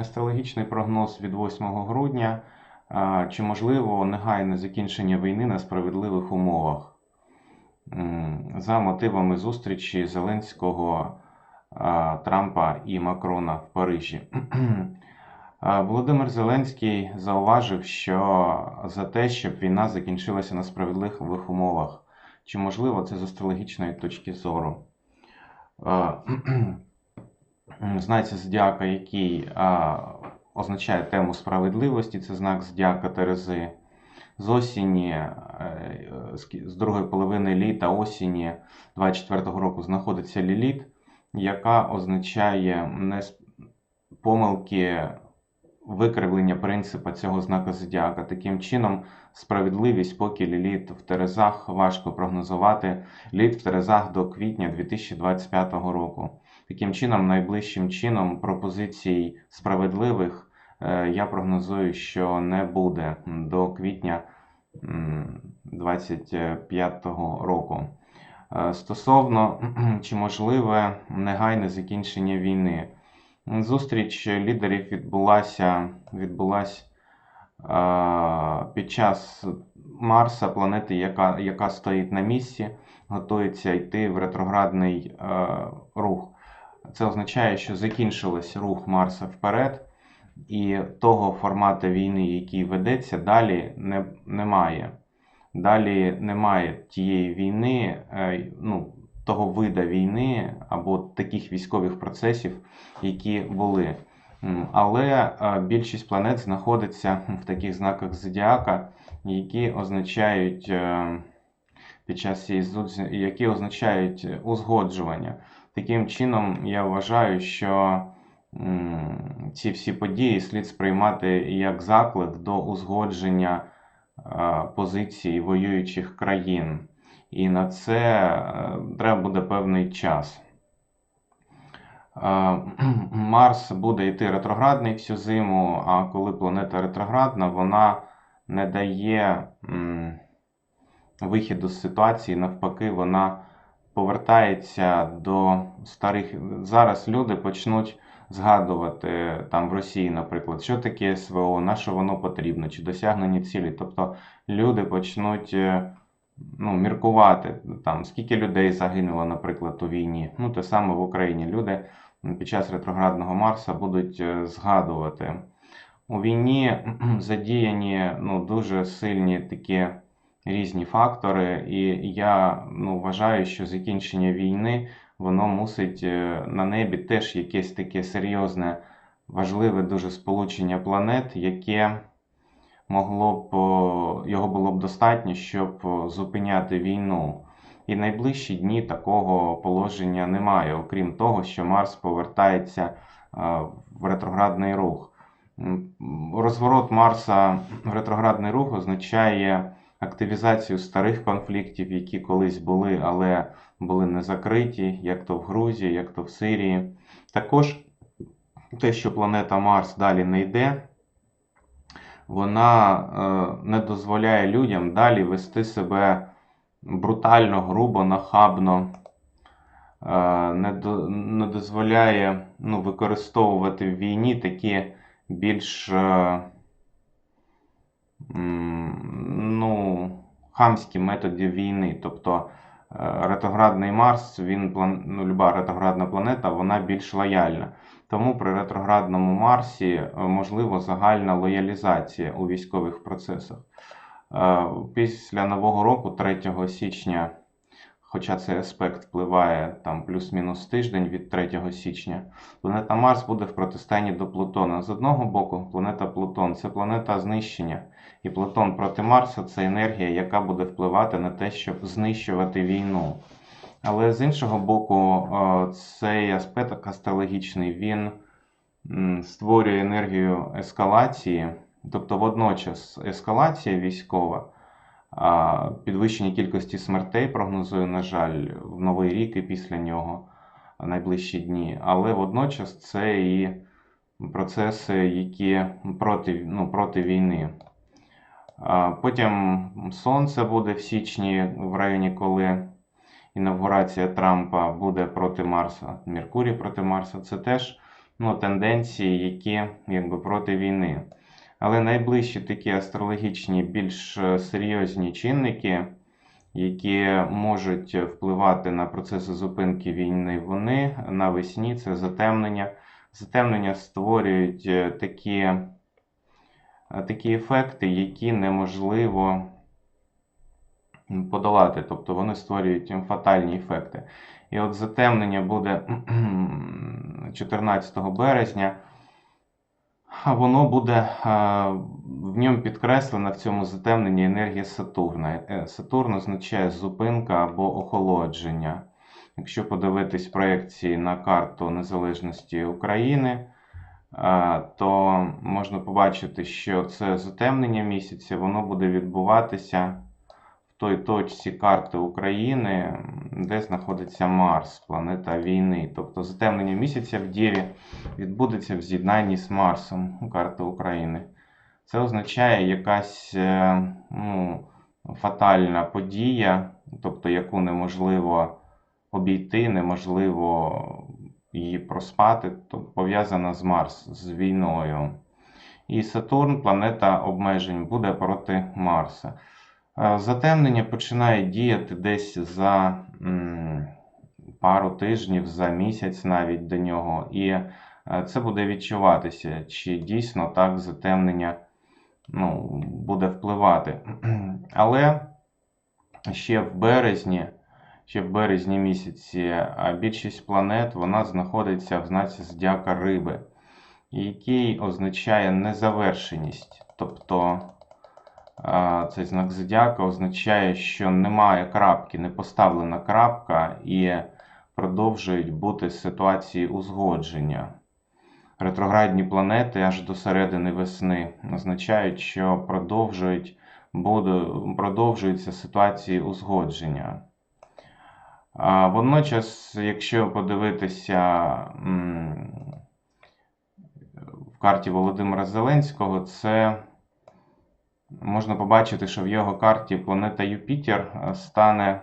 Астрологічний прогноз від 8 грудня. Чи можливо негайне закінчення війни на справедливих умовах? За мотивами зустрічі Зеленського, Трампа і Макрона в Парижі. Володимир Зеленський зауважив, що за те, щоб війна закінчилася на справедливих умовах. Чи можливо це з астрологічної точки зору? Знак зодіака, який а, означає тему справедливості, це знак зодіака Терези. З осені, е, з другої половини літа осені 24-го року знаходиться Ліліт, яка означає помилки викривлення принципа цього знака зодіака. Таким чином, справедливість, поки Ліліт в Терезах важко прогнозувати. Ліліт в Терезах до квітня 2025 року. Таким чином, найближчим чином пропозицій справедливих е, я прогнозую, що не буде до квітня 2025 року. Е, Стосовно чи можливе негайне закінчення війни. Зустріч лідерів відбулася, відбулася е, під час Марса, планети, яка, яка стоїть на місці, готується йти в ретроградний рух. Це означає, що закінчилось рух Марса вперед, і того формату війни, який ведеться, далі не, немає. Далі немає тієї війни, е, ну, того вида війни або таких військових процесів, які були. Але е, більшість планет знаходиться в таких знаках зодіака, які означають е, під час цієї які означають узгоджування. Таким чином, я вважаю, що ці всі події слід сприймати як заклик до узгодження е, позицій воюючих країн. І на це е, треба буде певний час. Е, Марс буде йти ретроградний всю зиму, а коли планета ретроградна, вона не дає вихіду з ситуації, навпаки, вона повертається до старих. Зараз люди почнуть згадувати там в Росії, наприклад, що таке СВО, на що воно потрібно, чи досягнені цілі. Тобто люди почнуть е, ну, міркувати, там, скільки людей загинуло, наприклад, у війні. Ну, те саме в Україні. Люди під час ретроградного Марса будуть е, згадувати. У війні задіяні ну, дуже сильні такі різні фактори, і я ну, вважаю, що закінчення війни воно мусить е, на небі теж якесь таке серйозне, важливе дуже сполучення планет, яке могло б його було б достатньо, щоб зупиняти війну. І найближчі дні такого положення немає, окрім того, що Марс повертається е, в ретроградний рух. Розворот Марса в ретроградний рух означає активізацію старих конфліктів, які колись були, але були не закриті, як то в Грузії, як то в Сирії. Також те, що планета Марс далі не йде, вона е, не дозволяє людям далі вести себе брутально, грубо, нахабно, е, не, до, не дозволяє ну, використовувати в війні такі більш е, ну, хамські методи війни. Тобто е, ретроградний Марс, він ну, люба ретроградна планета, вона більш лояльна. Тому при ретроградному Марсі е, можливо загальна лоялізація у військових процесах. Е, Після Нового року, 3 січня, хоча цей аспект впливає там плюс-мінус тиждень від 3 січня, планета Марс буде в протистані до Плутона. З одного боку, планета Плутон це планета знищення. І Плутон проти Марса це енергія, яка буде впливати на те, щоб знищувати війну. Але з іншого боку, е, цей аспект астрологічний він створює енергію ескалації, тобто водночас ескалація військова, підвищення кількості смертей прогнозує, на жаль, в новий рік і після нього найближчі дні. Але водночас це і процеси, які проти, ну, проти війни. Потім сонце буде в січні, в районі, коли інавгурація Трампа буде проти Марса, Меркурій проти Марса. Це теж ну, тенденції, які якби проти війни. Але найближчі такі астрологічні, більш е, серйозні чинники, які можуть впливати на процеси зупинки війни, вони навесні це затемнення. Затемнення створюють е, такі, е, такі ефекти, які неможливо подолати. Тобто вони створюють фатальні ефекти. І от затемнення буде 14 березня. Воно буде в ньому підкреслена в цьому затемненні енергія Сатурна. Е, Сатурн означає зупинка або охолодження. Якщо подивитись проєкції на карту незалежності України, то можна побачити, що це затемнення місяця, воно буде відбуватися той точці карти України, де знаходиться Марс, планета війни. Тобто затемнення місяця в Дєві відбудеться в з'єднанні з Марсом карти України. Це означає якась е, ну, фатальна подія, тобто яку неможливо обійти, неможливо її проспати, то пов'язана з Марс, з війною. І Сатурн, планета обмежень, буде проти Марса. Е, Затемнення починає діяти десь за пару тижнів, за місяць навіть до нього. І е, це буде відчуватися, чи дійсно так затемнення ну, буде впливати. Але ще в березні, ще в березні місяці більшість планет вона знаходиться в знаці Зодіака Риби, який означає незавершеність. Тобто цей знак зодіака означає, що немає крапки, не поставлена крапка і продовжують бути ситуації узгодження. Ретроградні планети аж до середини весни означають, що продовжують, буде, продовжуються ситуації узгодження. А, Водночас, якщо подивитися в карті Володимира Зеленського, це можна побачити, що в його карті планета Юпітер е, стане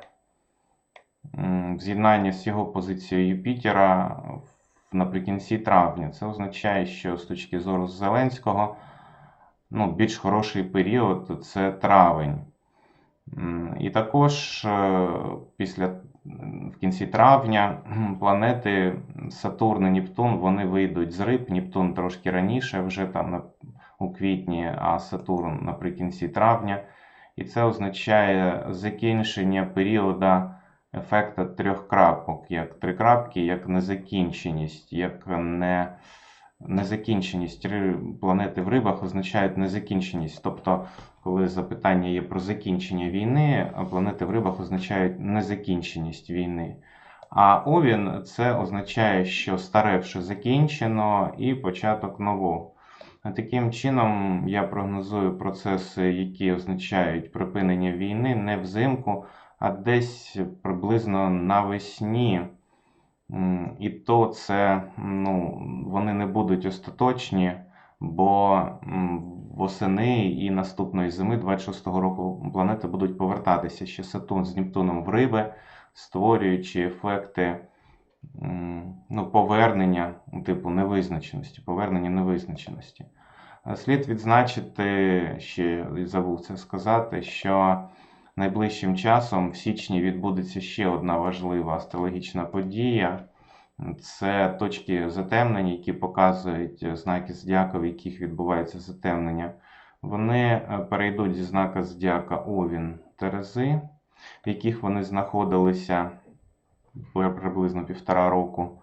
в з'єднанні з його позицією Юпітера наприкінці травня. Це означає, що з точки зору Зеленського ну, більш хороший період це травень. І також е, після в кінці травня планети Сатурн і Нептун вони вийдуть з риб. Нептун трошки раніше, вже там у квітні, а Сатурн наприкінці травня. І це означає закінчення періоду ефекта трьох крапок, як три крапки, як незакінченість, як не. Незакінченість. Планети в рибах означають незакінченість. Тобто, коли запитання є про закінчення війни, планети в рибах означають незакінченість війни. А Овін це означає, що старе вже закінчено і початок нового. Таким чином, я прогнозую процеси, які означають припинення війни не взимку, а десь приблизно навесні. І то це ну, вони не будуть остаточні, бо восени і наступної зими 26-го року планети будуть повертатися ще Сатурн з Нептуном в риби, створюючи ефекти ну, повернення, типу невизначеності, повернення невизначеності. Е, Слід відзначити, ще забув це сказати, що найближчим часом в січні відбудеться ще одна важлива астрологічна подія. Це точки затемнення, які показують е, знаки зодіака, в яких відбувається затемнення. Вони е, перейдуть зі знака зодіака Овін Терези, в яких вони знаходилися приблизно півтора року.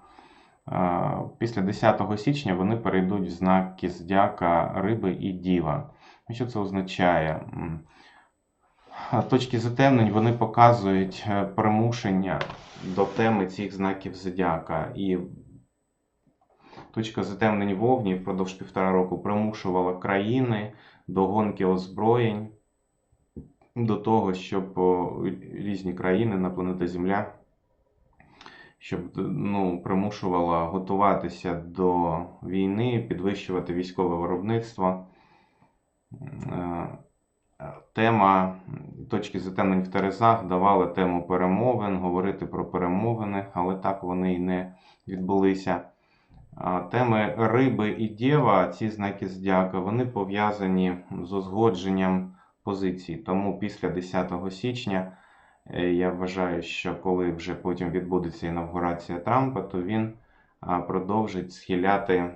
Е, Після 10 січня вони перейдуть в знаки зодіака Риби і Діва. І Що це означає? Точки затемнень вони показують е, примушення до теми цих знаків зодіака. І точка затемнень вовні впродовж півтора року примушувала країни до гонки озброєнь, до того, щоб різні країни на планеті Земля щоб ну, примушувала готуватися до війни, підвищувати військове виробництво. Е, Тема точки затемнень в Терезах давала тему перемовин, говорити про перемовини, але так вони і не відбулися. Теми риби і дєва, ці знаки зодіака, вони пов'язані з узгодженням позицій. Тому після 10 січня я вважаю, що коли вже потім відбудеться інавгурація Трампа, то він продовжить схиляти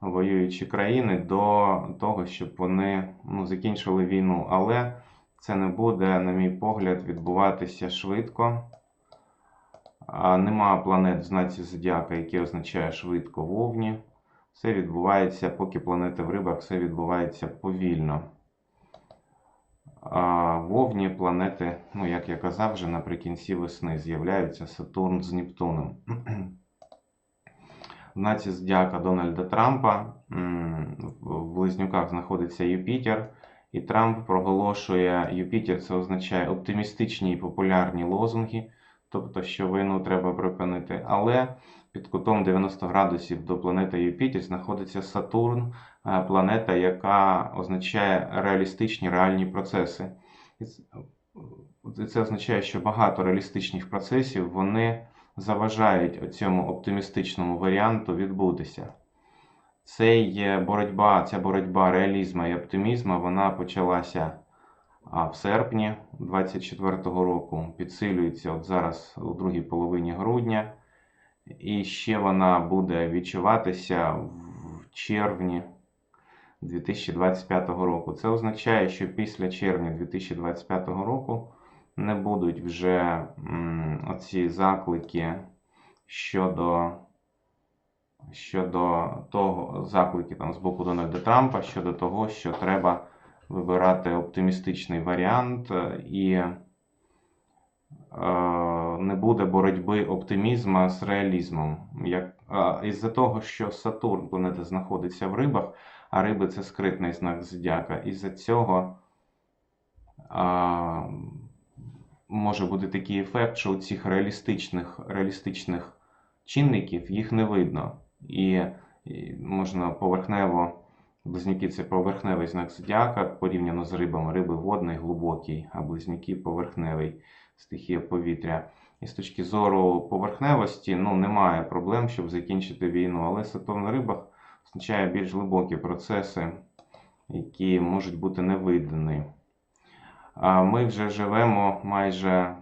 воюючі країни до того, щоб вони ну, закінчили війну. Але це не буде, на мій погляд, відбуватися швидко. Нема планет в знаці Зодіака, які означає швидко вовні. Все відбувається, поки планети в рибах, все відбувається повільно. Вовні планети, ну як я казав, вже наприкінці весни з'являються Сатурн з Нептуном. В знаці Зодіака Дональда Трампа в Близнюках знаходиться Юпітер, і Трамп проголошує Юпітер, це означає оптимістичні і популярні лозунги, тобто, що війну треба припинити. Але під кутом 90 градусів до планети Юпітер знаходиться Сатурн, е, планета, яка означає реалістичні реальні процеси. І це означає, що багато реалістичних процесів вони заважають цьому оптимістичному варіанту відбутися. Цей боротьба, ця боротьба реалізму і оптимізму, вона почалася в серпні 24-го року, підсилюється от зараз у другій половині грудня, і ще вона буде відчуватися в червні 2025 року. Це означає, що після червня 2025 року не будуть вже оці заклики щодо, щодо того, заклики там з боку Дональда Трампа щодо того, що треба вибирати оптимістичний варіант і е, не буде боротьби оптимізму з реалізмом. Як, із-за того, що Сатурн, планета, знаходиться в рибах, а риби це скритний знак зодіака, із-за цього а, може бути такий ефект, що у цих реалістичних, реалістичних чинників їх не видно. І, і можна поверхнево, близнюки це поверхневий знак зодіака порівняно з рибами. Риби водний, глибокий, а близнюки поверхневий стихія повітря. І з точки зору поверхневості ну, немає проблем, щоб закінчити війну, але Сатурн на рибах означає більш глибокі процеси, які можуть бути невидані. Ми вже живемо майже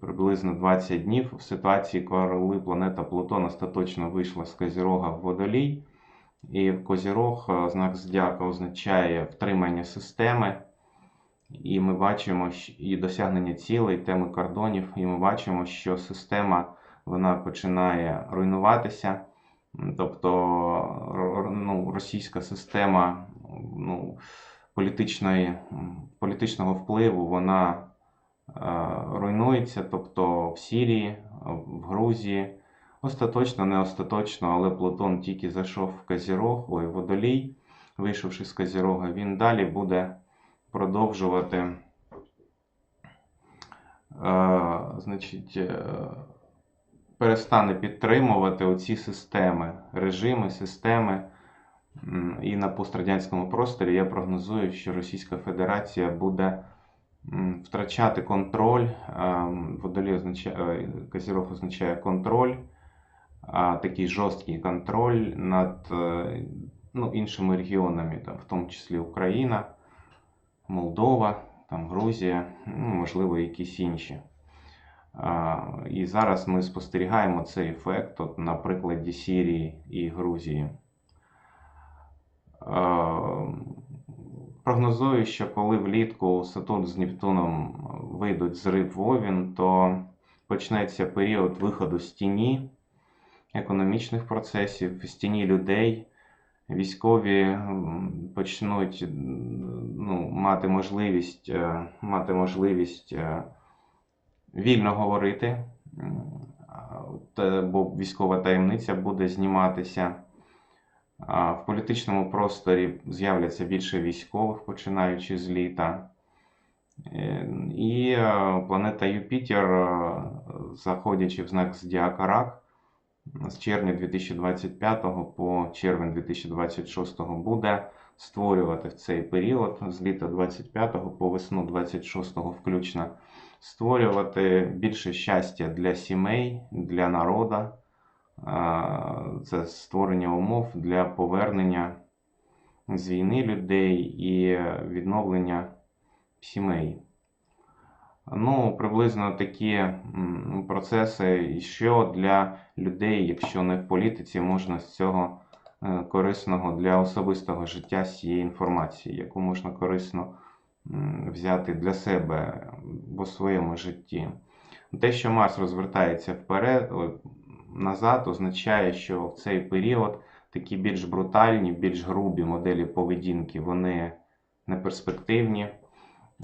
приблизно 20 днів в ситуації, коли планета Плутон остаточно вийшла з Козірога в Водолій. І Козірог, е, знак зодіака, означає втримання системи. І ми бачимо і досягнення цілей, теми кордонів, і ми бачимо, що система вона починає руйнуватися. Тобто ну, російська система ну, політичної, політичного впливу вона е, руйнується. Тобто в Сирії, в Грузії, остаточно, не остаточно, але Плутон тільки зайшов в Козірог, ой, Водолій, вийшовши з Козірога, він далі буде продовжувати. Е, значить, е, перестане підтримувати оці системи, режими, системи. І на пострадянському просторі я прогнозую, що Російська Федерація буде втрачати контроль. Ем, Водолій означає, е, Козірог означає контроль, такий жорсткий контроль над е, ну, іншими регіонами, там, в тому числі Україна, Молдова, там, Грузія, ну, можливо, якісь інші. А, І зараз ми спостерігаємо цей ефект от, на прикладі Сирії і Грузії. Е, Прогнозую, що коли влітку Сатурн з Нептуном вийдуть з риб в Овін, то почнеться період виходу з тіні економічних процесів, з тіні людей. Військові почнуть ну, мати можливість, е, мати можливість е, вільно говорити, те- бо військова таємниця буде зніматися. В політичному просторі з'являться більше військових, починаючи з літа. Е, І е, планета Юпітер, е, заходячи в знак Зодіака Рак, з червня 2025 по червень 2026 буде створювати в цей період з літа 25 по весну 26 включно створювати більше щастя для сімей, для народу. Це створення умов для повернення з війни людей і відновлення сімей. Ну, приблизно такі процеси, що для людей, якщо не в політиці, можна з цього е, корисного для особистого життя з цієї інформації, яку можна корисно взяти для себе в своєму житті. Те, що Марс розвертається вперед, назад, означає, що в цей період такі більш брутальні, більш грубі моделі поведінки, вони неперспективні.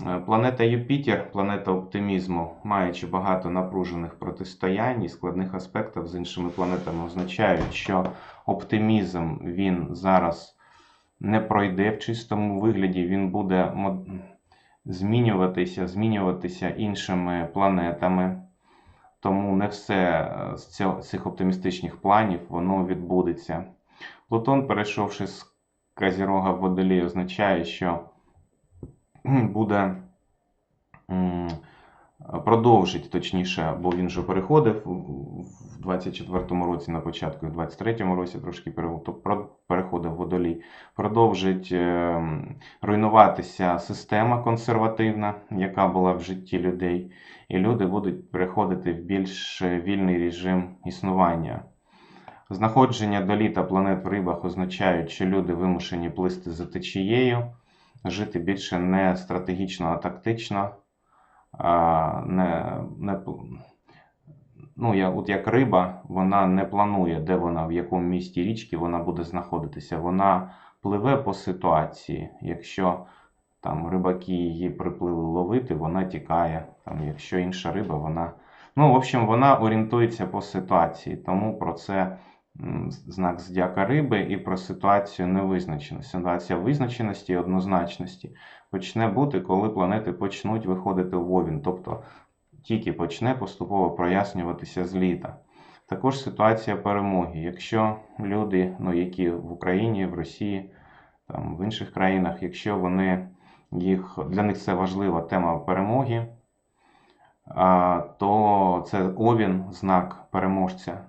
Е, Планета Юпітер, планета оптимізму, маючи багато напружених протистоянь і складних аспектів з іншими планетами, означають, що оптимізм він зараз не пройде в чистому вигляді, він буде змінюватися, змінюватися іншими планетами. Тому не все е, з цих оптимістичних планів воно відбудеться. Плутон, перейшовши з Казірога в Водолій, означає, що буде продовжить, точніше, бо він вже переходив в 24-му році на початку, і в 23-му році трошки переходив водолій. Продовжить е, руйнуватися система консервативна, яка була в житті людей, і люди будуть переходити в більш вільний режим існування. Знаходження до літа планет в рибах означають, що люди вимушені плисти за течією, жити більше не стратегічно, а тактично. Не, не, ну, я, от як риба, вона не планує, де вона, в якому місті річки вона буде знаходитися. Вона пливе по ситуації. Якщо там рибаки її приплили ловити, вона тікає. Там, якщо інша риба, вона. Ну, в общем, вона орієнтується по ситуації. Тому про це знак зодіака риби і про ситуацію невизначеності. Ситуація визначеності і однозначності почне бути, коли планети почнуть виходити в Овін, тобто тільки почне поступово прояснюватися з літа. Також ситуація перемоги. Якщо люди, ну, які в Україні, в Росії, там, в інших країнах, якщо вони їх, для них це важлива тема перемоги, то це Овін, знак переможця.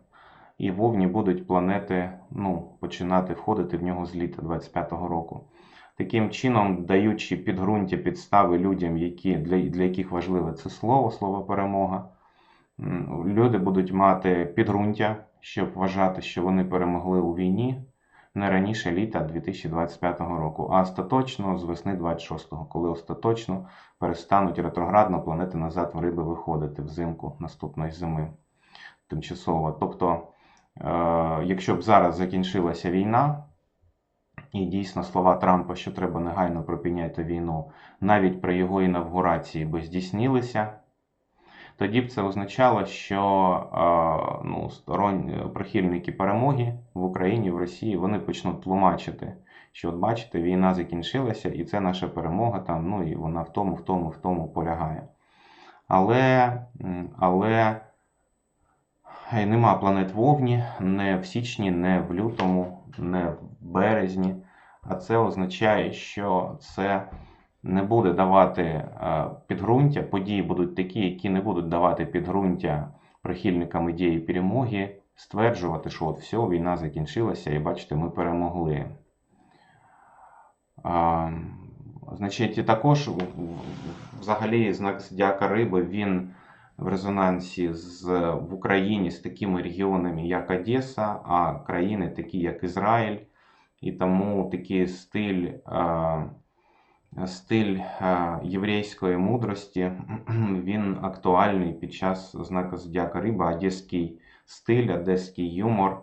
І в Овні будуть планети ну, починати входити в нього з літа 25-го року. Таким чином, даючи підґрунтя підстави людям, які, для, для яких важливе це слово, слово перемога, люди будуть мати підґрунтя, щоб вважати, що вони перемогли у війні не раніше літа 2025 року, а остаточно з весни 26-го, коли остаточно перестануть ретроградно планети назад в риби виходити взимку наступної зими тимчасово. Тобто, якщо б зараз закінчилася війна, і дійсно слова Трампа, що треба негайно припиняти війну, навіть при його інавгурації би здійснилися, тоді б це означало, що е, ну, сторон... прихильники перемоги в Україні, в Росії, вони почнуть тлумачити, що от бачите, війна закінчилася, і це наша перемога, там, ну і вона в тому, в тому, в тому полягає. Але, але е, нема планет в Овні, не в січні, не в лютому, не в березні. А це означає, що це не буде давати е, підґрунтя, події будуть такі, які не будуть давати підґрунтя прихильникам ідеї перемоги, стверджувати, що от все, війна закінчилася, і бачите, ми перемогли. А, значить, і також взагалі знак зодіака риби він в резонансі з, в Україні з такими регіонами, як Одеса, а країни такі, як Ізраїль. І тому такий стиль, е, стиль е, єврейської мудрості він актуальний під час знака зодіака риба, одеський стиль, одеський юмор.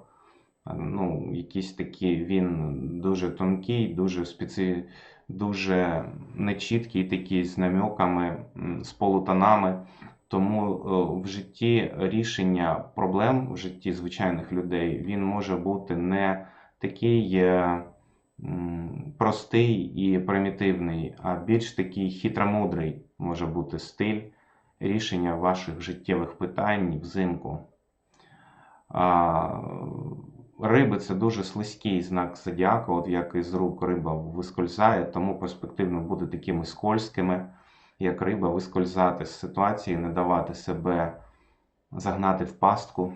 Ну, якийсь такий він дуже тонкий, дуже специ... дуже нечіткий, такий з намеками, з полутонами. Тому е, в житті рішення проблем в житті звичайних людей він може бути не такий е, простий і примітивний, а більш такий хитромудрий може бути стиль рішення ваших життєвих питань взимку. Риби це дуже слизький знак зодіака, от як із рук риба вискользає, тому перспективно буде такими скользкими. Як риба, вискользати з ситуації, не давати себе загнати в пастку,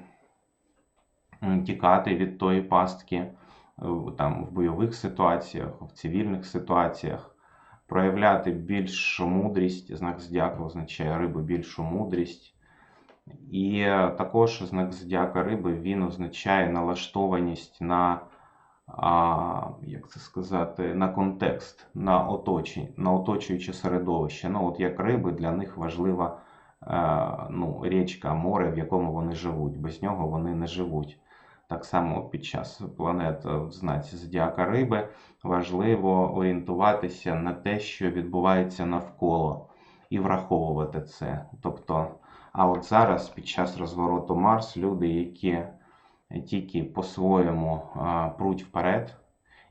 тікати від тої пастки е, там, в бойових ситуаціях, в цивільних ситуаціях, проявляти більшу мудрість. Знак зодіака означає риби більшу мудрість. І також знак зодіака риби він означає налаштованість на, а, як це сказати, на контекст, на оточення, на оточуюче середовище. Ну, от як риби для них важлива е, ну, річка, море, в якому вони живуть. Без нього вони не живуть. Так само під час планет в знаці зодіака риби важливо орієнтуватися на те, що відбувається навколо, і враховувати це. Тобто, а от зараз, під час розвороту Марс, люди, які тільки по-своєму пруть вперед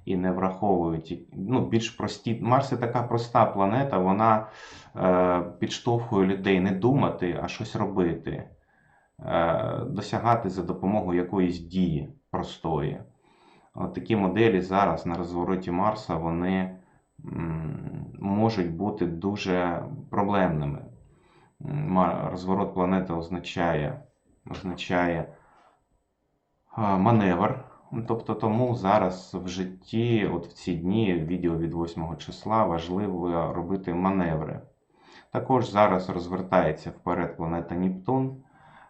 і не враховують ну, більш прості. Марс це така проста планета, вона е, підштовхує людей не думати, а щось робити, е, досягати за допомогою якоїсь дії простої. От такі моделі зараз на розвороті Марса вони можуть бути дуже проблемними. Розворот планети означає, означає маневр. Тобто тому зараз в житті, от в ці дні, відео від 8 числа, важливо робити маневри. Також зараз розвертається вперед планета Нептун.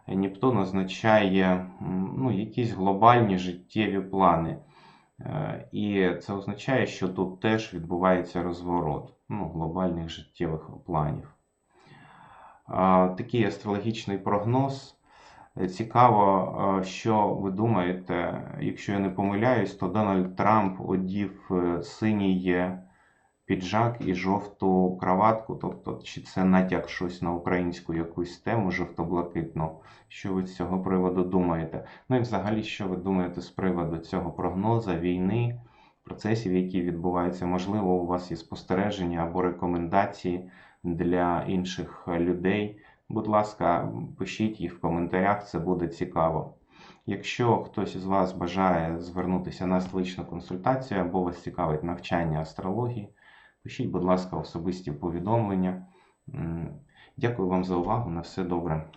Нептун означає ну, якісь глобальні життєві плани. Е, І це означає, що тут теж відбувається розворот ну, глобальних життєвих планів. Такий астрологічний прогноз. Е, Цікаво, е, що ви думаєте, якщо я не помиляюсь, то Дональд Трамп одів е, синій піджак і жовту краватку. Тобто, чи це натяк щось на українську якусь тему жовто-блакитну? Що ви з цього приводу думаєте? Ну і взагалі, що ви думаєте з приводу цього прогнозу, війни, процесів, які відбуваються? Можливо, у вас є спостереження або рекомендації для інших людей. Будь ласка, пишіть їх в коментарях, це буде цікаво. Якщо хтось із вас бажає звернутися на астрологічну консультацію або вас цікавить навчання астрології, пишіть, будь ласка, особисті повідомлення. Дякую вам за увагу. На все добре.